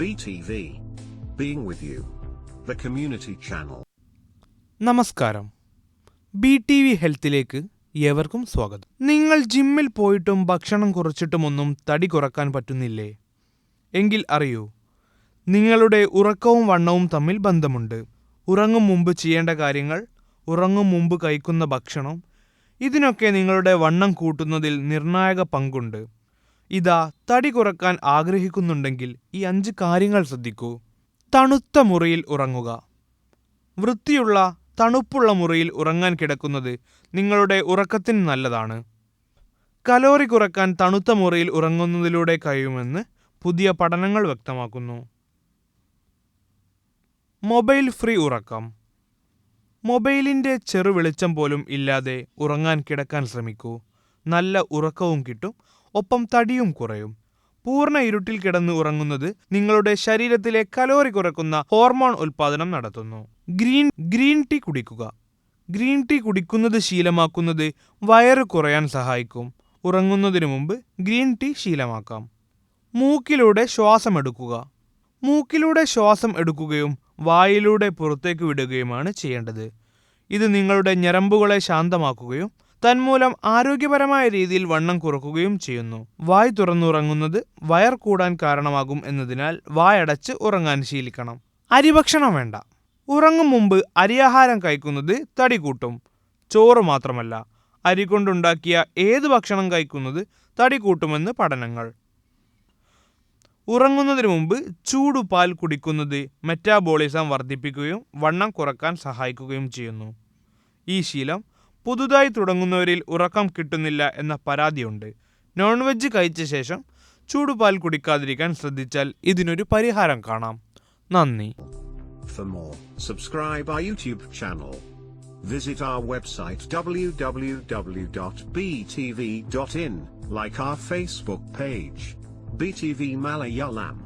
BTV. Being with you. The community channel. നമസ്കാരം B T V ഹെൽത്തിലേക്ക് ഏവർക്കും സ്വാഗതം നിങ്ങൾ ജിമ്മിൽ പോയിട്ടും ഭക്ഷണം കുറച്ചിട്ടുമൊന്നും തടി കുറയ്ക്കാൻ പറ്റുന്നില്ലേ എങ്കിൽ അറിയൂ നിങ്ങളുടെ ഉറക്കവും വണ്ണവും തമ്മിൽ ബന്ധമുണ്ട് ഉറങ്ങും മുമ്പ് ചെയ്യേണ്ട കാര്യങ്ങൾ ഉറങ്ങും മുമ്പ് കഴിക്കുന്ന ഭക്ഷണം ഇതിനൊക്കെ നിങ്ങളുടെ വണ്ണം കൂട്ടുന്നതിൽ നിർണായക പങ്കുണ്ട് ഇതാ തടി കുറയ്ക്കാൻ ആഗ്രഹിക്കുന്നുണ്ടെങ്കിൽ ഈ അഞ്ച് കാര്യങ്ങൾ ശ്രദ്ധിക്കൂ. തണുത്ത മുറിയിൽ ഉറങ്ങുക. വൃത്തിയുള്ള തണുപ്പുള്ള മുറിയിൽ ഉറങ്ങാൻ കിടക്കുന്നത് നിങ്ങളുടെ ഉറക്കത്തിന് നല്ലതാണ്. കലോറി കുറയ്ക്കാൻ തണുത്ത മുറിയിൽ ഉറങ്ങുന്നതിലൂടെ കഴിയുമെന്ന് പുതിയ പഠനങ്ങൾ വ്യക്തമാക്കുന്നു. മൊബൈൽ ഫ്രീ ഉറക്കം. മൊബൈലിന്റെ ചെറു വെളിച്ചം പോലും ഇല്ലാതെ ഉറങ്ങാൻ കിടക്കാൻ ശ്രമിക്കൂ. നല്ല ഉറക്കവും കിട്ടും ഒപ്പം തടിയും കുറയും. പൂർണ ഇരുട്ടിൽ കിടന്ന് ഉറങ്ങുന്നത് നിങ്ങളുടെ ശരീരത്തിലെ കലോറി കുറക്കുന്ന ഹോർമോൺ ഉൽപ്പാദനം നടത്തുന്നു. ഗ്രീൻ ഗ്രീൻ ടീ കുടിക്കുക. ഗ്രീൻ ടീ കുടിക്കുന്നത് ശീലമാക്കുന്നത് വയറ് കുറയാൻ സഹായിക്കും. ഉറങ്ങുന്നതിന് മുമ്പ് ഗ്രീൻ ടീ ശീലമാക്കാം. മൂക്കിലൂടെ ശ്വാസം എടുക്കുക. മൂക്കിലൂടെ ശ്വാസം എടുക്കുകയും വായിലൂടെ പുറത്തേക്ക് വിടുകയുമാണ് ചെയ്യേണ്ടത്. ഇത് നിങ്ങളുടെ ഞരമ്പുകളെ ശാന്തമാക്കുകയും തന്മൂലം ആരോഗ്യപരമായ രീതിയിൽ വണ്ണം കുറക്കുകയും ചെയ്യുന്നു. വായ് തുറന്നുറങ്ങുന്നത് വയർ കൂടാൻ കാരണമാകും എന്നതിനാൽ വായടച്ച് ഉറങ്ങാൻ ശീലിക്കണം. അരിഭക്ഷണം വേണ്ട. ഉറങ്ങും മുമ്പ് അരിയാഹാരം കഴിക്കുന്നത് തടി കൂട്ടും. ചോറ് മാത്രമല്ല അരി കൊണ്ടുണ്ടാക്കിയ ഏത് ഭക്ഷണം കഴിക്കുന്നത് തടി കൂട്ടുമെന്ന് പഠനങ്ങൾ. ഉറങ്ങുന്നതിന് മുമ്പ് ചൂടുപാൽ കുടിക്കുന്നത് മെറ്റാബോളിസം വർദ്ധിപ്പിക്കുകയും വണ്ണം കുറയ്ക്കാൻ സഹായിക്കുകയും ചെയ്യുന്നു. ഈ ശീലം പുതുതായി തുടങ്ങുന്നവരിൽ ഉറക്കം കിട്ടുന്നില്ല എന്ന പരാതിയുണ്ട് നോൺ വെജ് കഴിച്ച ശേഷം ചൂടുപാൽ കുടിക്കാതിരിക്കാൻ ശ്രദ്ധിച്ചാൽ ഇതിനൊരു പരിഹാരം കാണാം നന്ദി For more, subscribe our YouTube channel. Visit our website www.btv.in, like our Facebook page. BTV Malayalam.